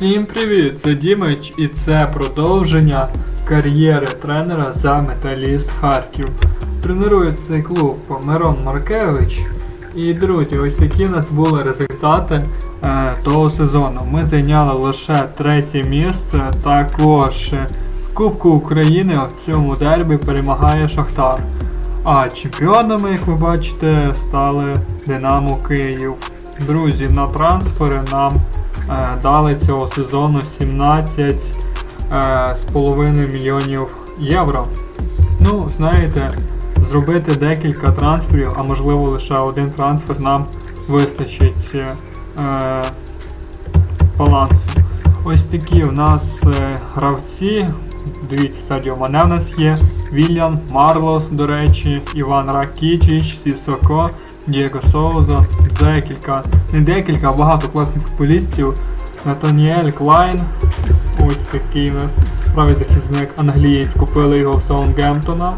Всім привіт! Це Дімич і це продовження кар'єри тренера за Металіст Харків. Тренує цей клуб Мирон Маркевич. І друзі, ось такі у нас були результати е, того сезону. Ми зайняли лише третє місце. Також е, в Кубку України в цьому дербі перемагає Шахтар. А чемпіонами, як ви бачите, стали Динамо Київ. Друзі, на трансфери нам дали цього сезону 17 е, мільйонів євро. Ну, знаєте, зробити декілька трансферів, а можливо лише один трансфер нам вистачить е, балансу. Ось такі у нас е, гравці. Дивіться, Серджіо Мане в нас є, Вільян, Марлос, до речі, Іван Ракічич, Сісоко, Дієго Соуза, декілька, не декілька, а багато класних футболістів. Натаніель Клайн, ось такий у нас правий захисник англієць, купили його в Саундгемптона.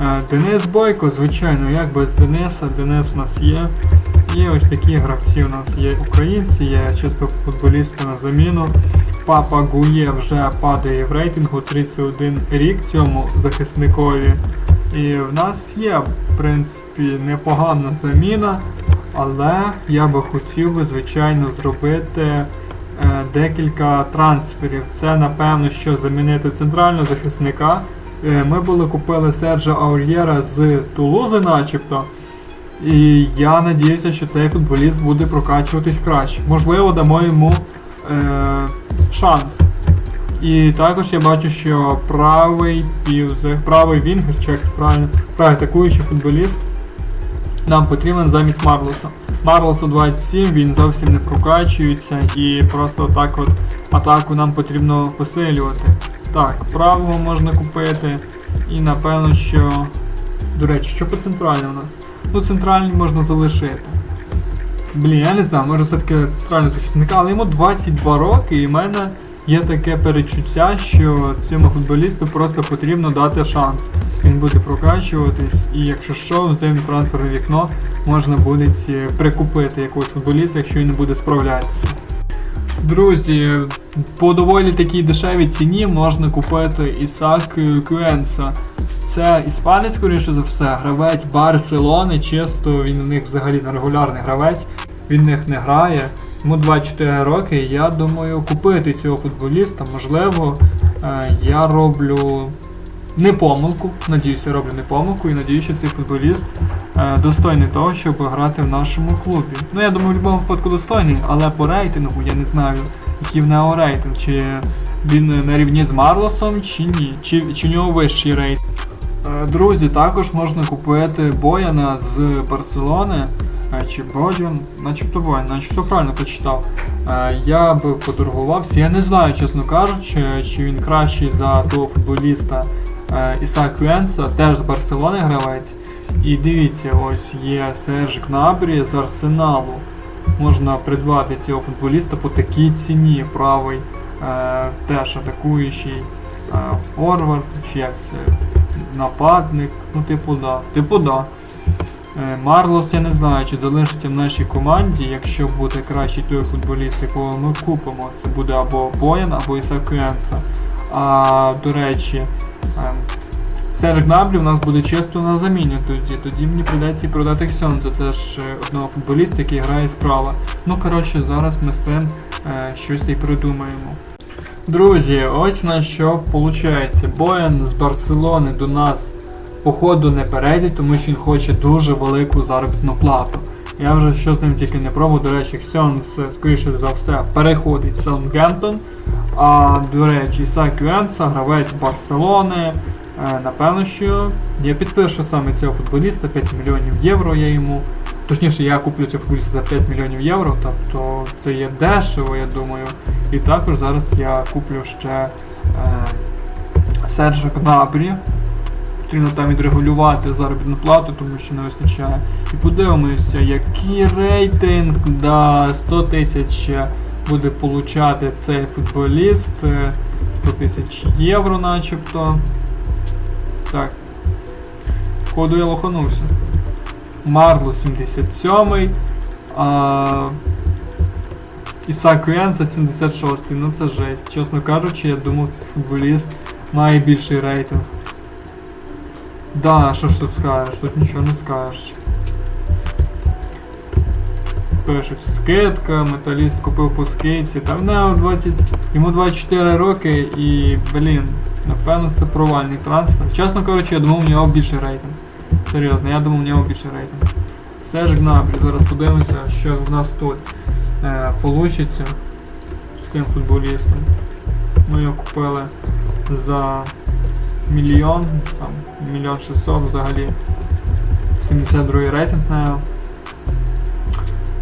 Е, Денис Бойко, звичайно, як без Дениса, Денис у нас є. І ось такі гравці у нас є українці, є чисто футболісти на заміну. Папа Гує вже падає в рейтингу 31 рік цьому захисникові. І в нас є, в принципі, непогана заміна, але я би хотів би, звичайно, зробити е, декілька трансферів. Це напевно, що замінити центрального захисника. Е, ми були купили Серджа Аур'єра з Тулузи, начебто. І я надіюся, що цей футболіст буде прокачуватись краще. Можливо, дамо йому е, шанс. І також я бачу, що правий півзе, правий вінгер, чи правильно, правий атакуючий футболіст нам потрібен замість Марлоса. Марлосу 27, він зовсім не прокачується і просто так от атаку нам потрібно посилювати. Так, правого можна купити. І напевно, що. До речі, що по центральному у нас? Ну, центральний можна залишити. Блін, я не знаю, може все-таки центрального захисника, але йому 22 роки, і в мене є таке перечуття, що цьому футболісту просто потрібно дати шанс. Він буде прокачуватись, і якщо що, в зимнє трансферне вікно можна буде прикупити якогось футболіста, якщо він не буде справлятися. Друзі, по доволі такій дешевій ціні можна купити Ісак Кюенса. Це іспанець, скоріше за все, гравець Барселони, чисто він у них взагалі не регулярний гравець, він в них не грає. Йому 24 роки, я думаю купити цього футболіста. Можливо, е, я роблю не помилку, надіюся, я роблю не помилку і надіюся, що цей футболіст е, достойний того, щоб грати в нашому клубі. Ну я думаю, в будь-якому випадку достойний, але по рейтингу я не знаю, який в нього рейтинг, чи він на рівні з Марлосом, чи ні, чи, чи в нього вищий рейтинг. Е, Друзі, також можна купити Бояна з Барселони. е, Чи Боджан, начебто Боян, начебто правильно прочитав. Е, Я би поторгувався. Я не знаю, чесно кажучи, чи він кращий за того футболіста Іса Кюенса, теж з Барселони гравець. І дивіться, ось є Серж Гнабрі з Арсеналу. Можна придбати цього футболіста по такій ціні. Правий теж атакуючий форвард, чи як це нападник, ну типу да. Типу да. Е, Марлос я не знаю, чи залишиться в нашій команді, якщо буде кращий той футболіст, якого ми купимо. Це буде або Боян, або Іса Кюенса. А до речі, ем, Серж Гнабрі у нас буде чисто на заміні тоді. Тоді мені прийдеться і продати Ксьонза, теж е, одного футболіста, який грає справа. Ну коротше, зараз ми з цим е, щось і придумаємо. Друзі, ось в нас що виходить. Боян з Барселони до нас походу не перейде, тому що він хоче дуже велику заробітну плату. Я вже що з ним тільки не пробував, до речі, Ксьонс, скоріше за все, переходить в Саундгемптон. А до речі, Ісак Юенса, гравець Барселони. Е, напевно, що я підпишу саме цього футболіста 5 мільйонів євро я йому. Точніше, я куплю цього футболіста за 5 мільйонів євро, тобто це є дешево, я думаю. І також зараз я куплю ще е, Сержа Гнабрі. Потрібно там відрегулювати заробітну плату, тому що не вистачає. І подивимося, який рейтинг да 100 тисяч буде получати цей футболіст. Е, 100 тисяч євро начебто. Так. Походу я лоханувся. Марло 77. А, Ісак Венса 76, ну це жесть. Чесно кажучи, я думав, цей футболіст має більший рейтинг. Да, що ж тут скажеш? Тут нічого не скажеш. Пишуть скидка, металіст купив по скидці. Та в 20, йому 24 роки і, блін, напевно це провальний трансфер. Чесно кажучи, я думав, у нього більший рейтинг. Серйозно, я думав, у нього більший рейтинг. Серж Гнабрі, зараз подивимося, що в нас тут е, получиться з тим футболістом. Ми його купили за мільйон, там, мільйон шістсот взагалі. 72 рейтинг на.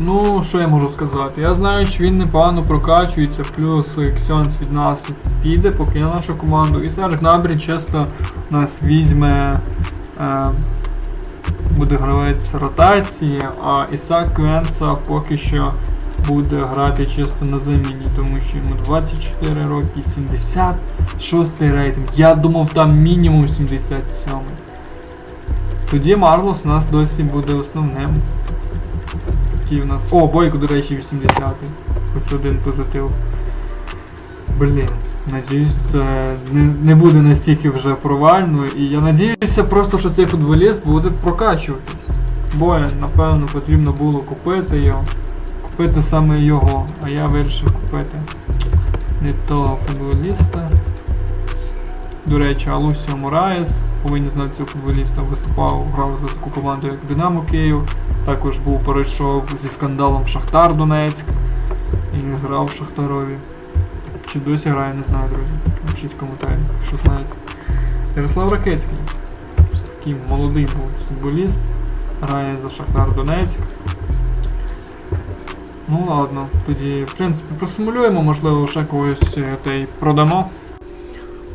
Ну, що я можу сказати? Я знаю, що він непогано прокачується, плюс Ксьонс від нас піде, покине нашу команду. І Серж Гнабрі чисто нас візьме, е, буде гравець ротації, а Ісак Квенса поки що буде грати чисто на заміні, тому що йому 24 роки, 76 рейтинг. Я думав там мінімум 77. Тоді Марлос у нас досі буде основним. Такий у нас. О, Бойко, до речі, 80-й. Хоч один позитив. Блін. Надіюсь, це не, буде настільки вже провально. І я надіюся просто, що цей футболіст буде прокачуватись. Бо, напевно, потрібно було купити його. Купити саме його. А я вирішив купити не того футболіста. До речі, Алусіо Мораєс, повинні знати цього футболіста, виступав, грав за таку команду, як Динамо Київ. Також був перейшов зі скандалом Шахтар Донецьк і грав в Шахтарові. Чи досі грає, не знаю, друзі. Напишіть в коментарі, якщо знаєте. Ярослав Ракецький. Такий молодий був футболіст. Грає за Шахтар Донецьк. Ну ладно, тоді, в принципі, просимулюємо, можливо, ще когось е, та й продамо.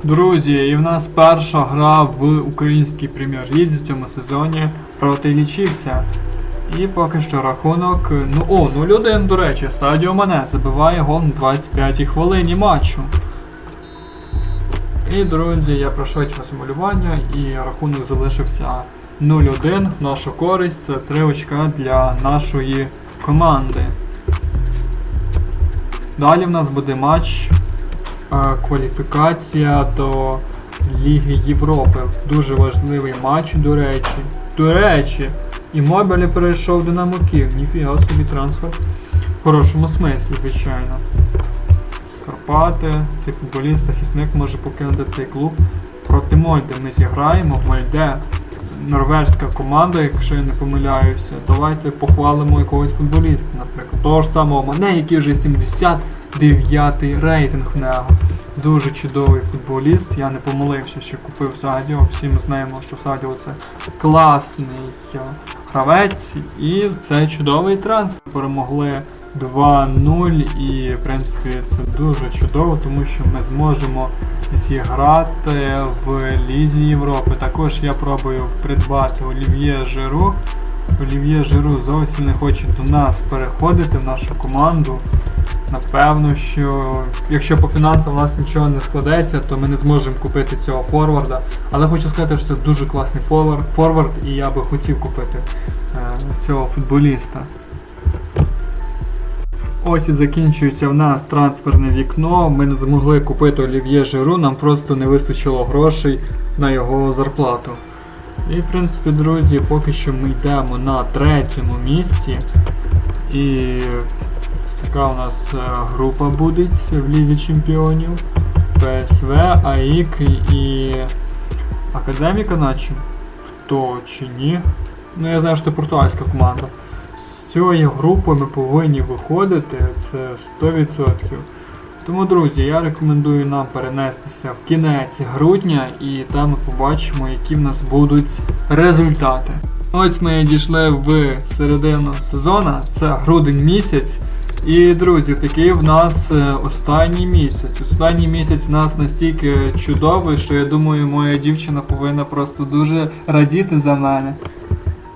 Друзі, і в нас перша гра в українській прем'єр-лізі в цьому сезоні проти лічівця. І поки що рахунок. Ну о, 0-1, до речі, Садіо Мане забиває гол на 25-й хвилині матчу. І, друзі, я пришвидшив симулювання і рахунок залишився 0-1 в нашу користь. Це 3 очка для нашої команди. Далі в нас буде матч е, кваліфікація до Ліги Європи. Дуже важливий матч, до речі. До речі, і Мобілі перейшов Динамо Київ. Ніфіга собі трансфер. В хорошому смислі, звичайно. Карпати, цей футболіст, захисник може покинути цей клуб. Проти Мольди ми зіграємо. в Мольде норвежська команда, якщо я не помиляюся. Давайте похвалимо якогось футболіста, наприклад. Того ж самого Мане, який вже 79-й рейтинг в нього. Дуже чудовий футболіст. Я не помилився, що купив Садіо. Всі ми знаємо, що Садіо це класний е, гравець. І це чудовий трансфер. Перемогли 2-0 і в принципі це дуже чудово, тому що ми зможемо зіграти в Лізі Європи. Також я пробую придбати Олів'є Жиру. Олів'є Жиру зовсім не хоче до нас переходити в нашу команду. Напевно, що якщо по фінансам у нас нічого не складеться, то ми не зможемо купити цього форварда. Але хочу сказати, що це дуже класний форвард, і я би хотів купити е, цього футболіста. Ось і закінчується в нас трансферне вікно. Ми не змогли купити Олів'є Жиру, нам просто не вистачило грошей на його зарплату. І в принципі, друзі, поки що ми йдемо на третьому місці. І така у нас е, група буде в Лізі Чемпіонів. ПСВ, АІК і Академіка наче. Хто чи ні? Ну я знаю, що це португальська команда. З цієї групи ми повинні виходити, це 100%. Тому, друзі, я рекомендую нам перенестися в кінець грудня і там ми побачимо, які в нас будуть результати. Ось ми дійшли в середину сезону, це грудень місяць. І, друзі, такий в нас е, останній місяць. Останній місяць у нас настільки чудовий, що я думаю, моя дівчина повинна просто дуже радіти за мене.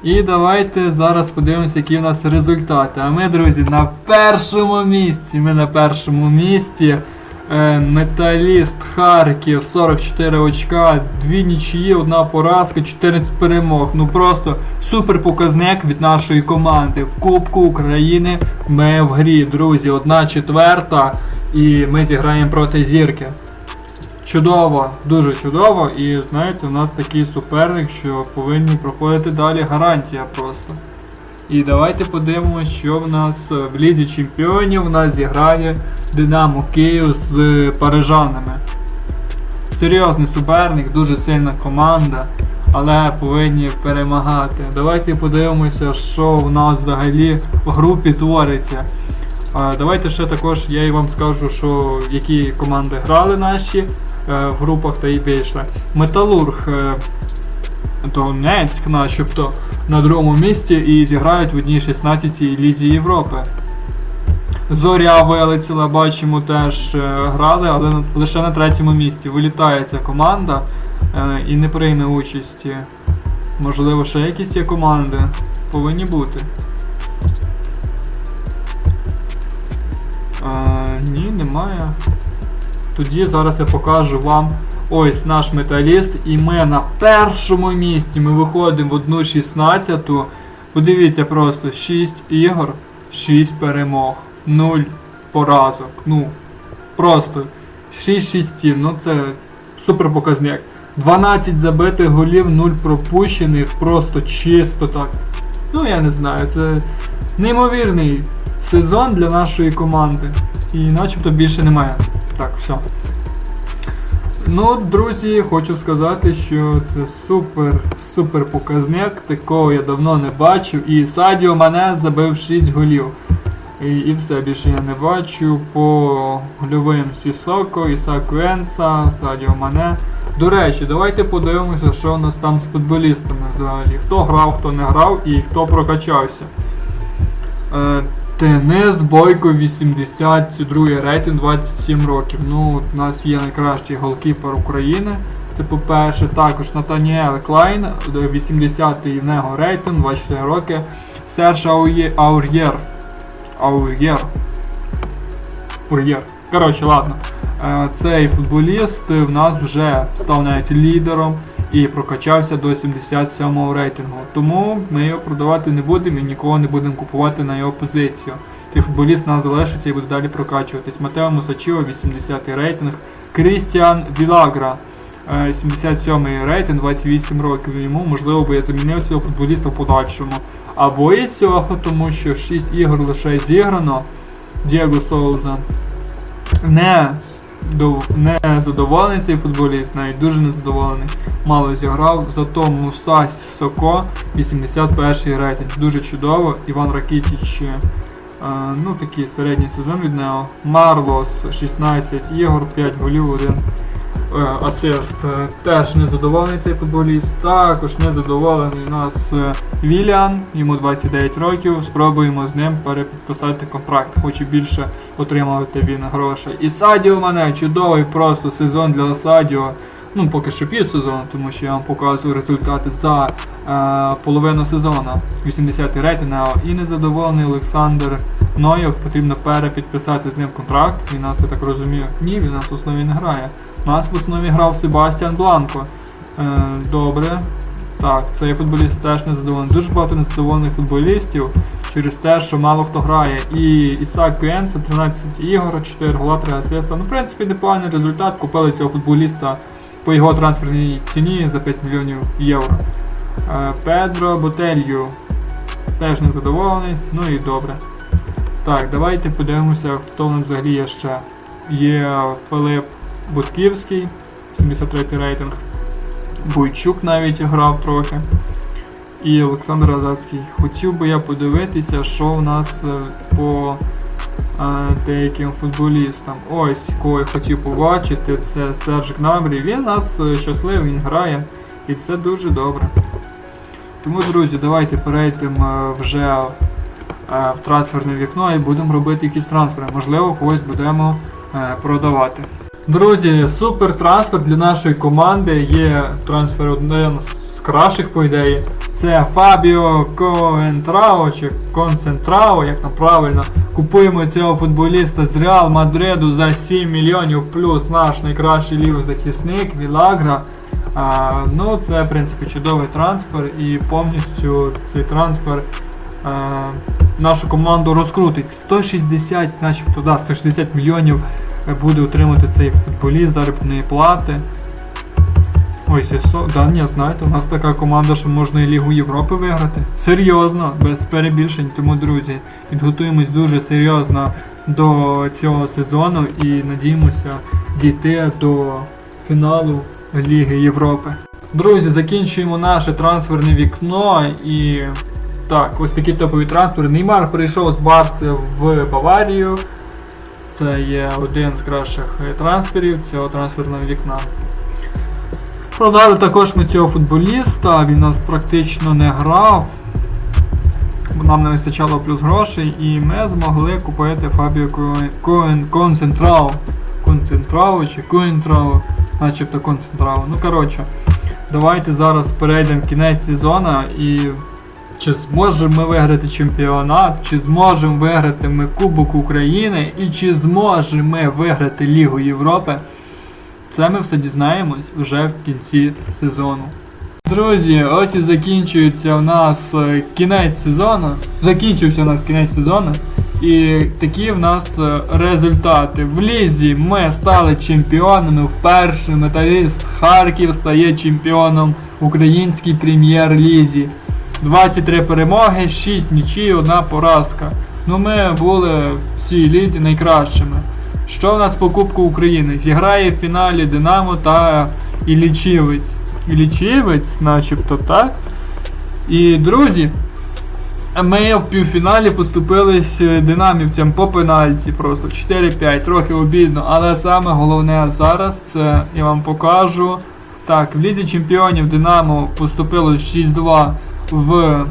І давайте зараз подивимося, які в нас результати. А ми, друзі, на першому місці. Ми на першому місці. Е, Металіст Харків 44 очка, 2 нічиї, одна поразка, 14 перемог. Ну просто супер показник від нашої команди. В Кубку України ми в грі, друзі, одна четверта. І ми зіграємо проти зірки. Чудово, дуже чудово. І знаєте, у нас такий суперник, що повинні проходити далі гарантія просто. І давайте подивимося, що в нас е, в Лізі Чемпіонів у нас зіграє Динамо Київ з парижанами. Серйозний суперник, дуже сильна команда, але повинні перемагати. Давайте подивимося, що в нас взагалі в групі твориться. Давайте ще також я і вам скажу, що які команди грали наші е, в групах та й вийшли. Металург е, Донецьк, начебто, на другому місці і зіграють в одній 16 Лізі Європи. Зоря вилетіла, бачимо, теж е, грали, але лише на третьому місці. Вилітає ця команда е, і не прийме участі. Можливо, ще якісь є команди. Повинні бути. Е, ні, немає. Тоді зараз я покажу вам ось наш металіст. І ми на першому місці. Ми виходимо в одну 16. Подивіться просто 6 ігор, 6 перемог, 0 поразок. Ну, просто 6-6, ну це супер показник. 12 забитих голів, 0 пропущених, просто чисто так. Ну я не знаю, це неймовірний сезон для нашої команди. І начебто більше немає. Так, все. Ну, друзі, хочу сказати, що це супер, супер показник, такого я давно не бачив. І Садіо мене забив 6 голів. І, і все, більше я не бачу. По гольовим Сісоко, Ісак Венса, Садіо Мане. До речі, давайте подивимося, що у нас там з футболістами взагалі. Хто грав, хто не грав і хто прокачався. Е, Денис Бойко 82 рейтинг 27 років. Ну, у нас є найкращий голкіпер України. Це по-перше, також Натаніел Клайн, 80-й в нього рейтинг, 24 роки. Серж Аур'єр. Аур'єр. Ур'єр. Коротше, ладно. Е, Цей футболіст в нас вже став навіть лідером і прокачався до 77-го рейтингу. Тому ми його продавати не будемо і нікого не будемо купувати на його позицію. Цей футболіст нас залишиться і буде далі прокачуватись. Матео Мусачіо, 80-й рейтинг. Крістіан Вілагра, е, 77-й рейтинг, 28 років йому. Можливо, би я замінив цього футболіста в подальшому. Або і цього, тому що 6 ігор лише зіграно. Дієго Соуза не, не задоволений цей футболіст, навіть дуже незадоволений. Мало зіграв, зато Мусась Соко 81-й рейтинг. Дуже чудово. Іван Ракітіч, е, ну такий середній сезон від нього. Марлос 16 ігор, 5 голів, 1 е, асист. Е, Теж незадоволений цей футболіст. Також незадоволений у нас е, Віліан, йому 29 років. Спробуємо з ним перепідписати контракт. Хоче більше отримувати він грошей. І Садіо мене чудовий просто сезон для Садіо. Ну, поки що пів сезону, тому що я вам показую результати за е, половину сезону. 80 рейтинг і незадоволений Олександр Нойов. Потрібно перепідписати з ним контракт. Він нас, я так розумію. Ні, він нас в основі не грає. У нас в основі грав Себастьян Бланко. Е, добре. Так, цей футболіст теж незадоволений. Дуже багато незадоволених футболістів через те, що мало хто грає. І Ісак Кенса 13 ігор, 4 гола, 3 асиста. Ну, в принципі, непоганий результат. Купили цього футболіста по його трансферній ціні за 5 мільйонів євро. Е, Педро Ботелью теж незадоволений, ну і добре. Так, давайте подивимося, хто в нас взагалі є ще. Є Филип Бутківський, 73 рейтинг. Буйчук навіть грав трохи. І Олександр Азацький. Хотів би я подивитися, що в нас е, по е, деяким футболістам. Ось, кого я хотів побачити, це Серж Гнабрі. Він нас е, щасливий, він грає. І це дуже добре. Тому, друзі, давайте перейдемо вже в трансферне вікно і будемо робити якісь трансфери. Можливо, когось будемо е, продавати. Друзі, супер трансфер для нашої команди. Є трансфер один з кращих, по ідеї. Це Фабіо Коентрао чи Концентрао, як там правильно. Купуємо цього футболіста з Реал Мадриду за 7 мільйонів плюс наш найкращий лівий захисник Вілагра. А, ну, це в принципі чудовий трансфер і повністю цей трансфер а, нашу команду розкрутить. 160, начебто, да, 160 мільйонів е, буде отримати цей футболіст заробітної плати. Ой, сісо, да, ні, знаєте, у нас така команда, що можна і Лігу Європи виграти. Серйозно, без перебільшень. Тому, друзі, підготуємось дуже серйозно до цього сезону і надіємося дійти до фіналу Ліги Європи. Друзі, закінчуємо наше трансферне вікно і. Так, ось такі топові трансфери. Неймар прийшов з Барси в Баварію. Це є один з кращих е, трансферів цього трансферного вікна. Продали також ми цього футболіста, він нас практично не грав. бо Нам не вистачало плюс грошей і ми змогли купити Коен Концентрау. Концентрау чи Коентрау, начебто Концентрау. Ну коротше, давайте зараз перейдемо в кінець сезону і чи зможемо ми виграти чемпіонат, чи зможемо виграти ми Кубок України і чи зможемо ми виграти Лігу Європи. Це ми все дізнаємось вже в кінці сезону. Друзі, ось і закінчується у нас е, кінець сезону. Закінчився у нас кінець сезону. І такі в нас е, результати. В Лізі ми стали чемпіонами. Вперше металіст Харків стає чемпіоном українській прем'єр-лізі. 23 перемоги, 6 нічий, 1 поразка. Ну ми були в цій лізі найкращими. Що в нас по Кубку України? Зіграє в фіналі Динамо та Ілічівець. Ілічівець, начебто, так? І, друзі, ми в півфіналі поступились динамівцям по пенальті просто 4-5, трохи обідно, але саме головне зараз це я вам покажу. Так, в Лізі Чемпіонів Динамо поступило 6-2 в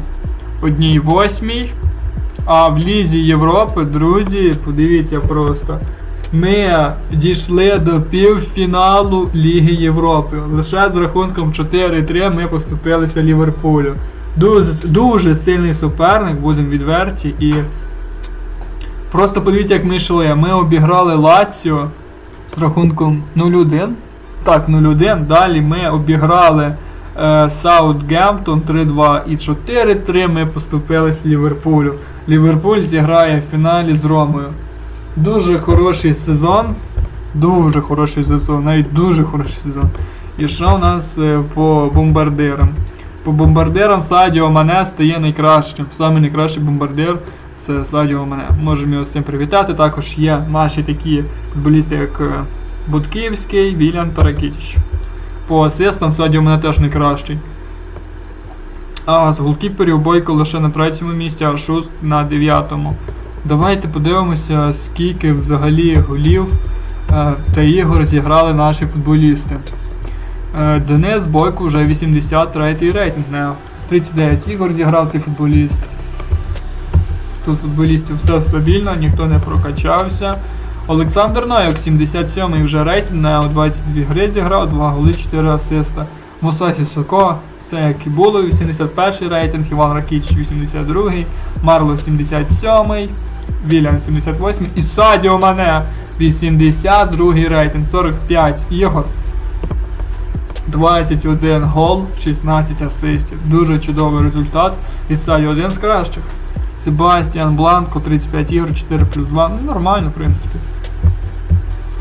1-8. А в Лізі Європи, друзі, подивіться просто. Ми дійшли до півфіналу Ліги Європи. Лише з рахунком 4-3 ми поступилися Ліверпулю. Дуже, дуже сильний суперник, будемо відверті. І просто подивіться, як ми йшли. Ми обіграли Лаціо з рахунком 0-1. Так, 0-1. Далі ми обіграли Саутгемптон 3-2 і 4-3 ми поступилися Ліверпулю. Ліверпуль зіграє в фіналі з Ромою. Дуже хороший сезон. Дуже хороший сезон, навіть дуже хороший сезон. І що у нас е, по бомбардирам? По бомбардирам Садіо Мане стає найкращим. Саме найкращий бомбардир це Садіо Мане. Можемо його з цим привітати. Також є наші такі футболісти, як е, Будківський, Вілян та Ракітіч. По асистам Садіо Мане теж найкращий. А з голкіперів Бойко лише на третьому місці, а Шуст на дев'ятому. Давайте подивимося, скільки взагалі голів е, та ігор зіграли наші футболісти. Е, Денис Бойко вже 83-й рейтинг, не 39 ігор зіграв цей футболіст. Тут футболістів все стабільно, ніхто не прокачався. Олександр Найок, 77-й вже рейтинг, на 22 гри зіграв, 2 голи, 4 асиста. Мусасі Соко, все як і було, 81 рейтинг, Іван Ракіч 82-й, Марло 77, Вільям 78 і Садіо Мане 82-й рейтинг, 45 ігор. 21 гол, 16 асистів. Дуже чудовий результат. І Садіо один з кращих. Себастьян Бланко 35 ігор, 4 плюс 2. Ну нормально, в принципі.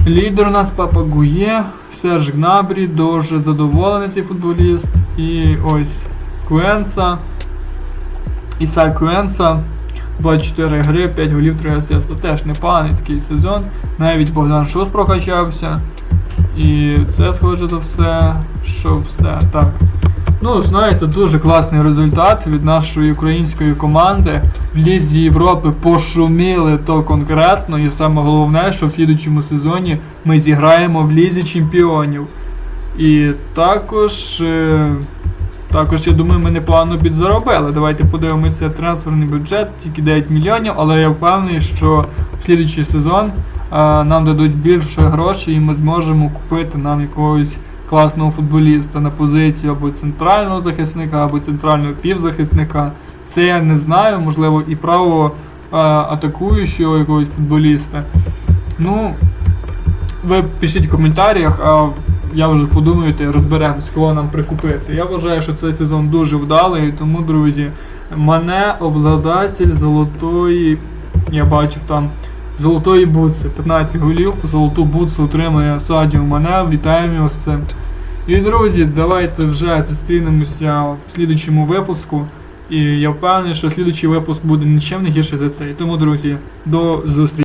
Лідер у нас Папа Гує, Серж Гнабрі, дуже задоволений цей футболіст. І ось Куенса. Іса Куенса. 24 гри, 5 голів, 3 асиста. Теж непоганий такий сезон. Навіть Богдан Шус прокачався. І це схоже за все, що все так. Ну, знаєте, дуже класний результат від нашої української команди. В Лізі Європи пошуміли то конкретно, і саме головне, що в слідучому сезоні ми зіграємо в Лізі Чемпіонів. І також, е, також я думаю, ми непогано підзаробили. Давайте подивимося трансферний бюджет, тільки 9 мільйонів, але я впевнений, що в слідучий сезон е, нам дадуть більше грошей і ми зможемо купити нам якогось класного футболіста на позицію або центрального захисника, або центрального півзахисника. Це я не знаю, можливо, і правого атакуючого якогось футболіста. Ну, ви пишіть в коментарях, а я вже подумаєте, розберемось, кого нам прикупити. Я вважаю, що цей сезон дуже вдалий, тому, друзі, мене обладатель золотої, я бачив там, золотої бутси. 15 голів, золоту бутсу отримує Садіо Мане, вітаємо його з цим. І друзі, давайте вже зустрінемося в слідучому випуску. І я впевнений, що слідучий випуск буде нічим не гірше за цей. Тому, друзі, до зустрічі.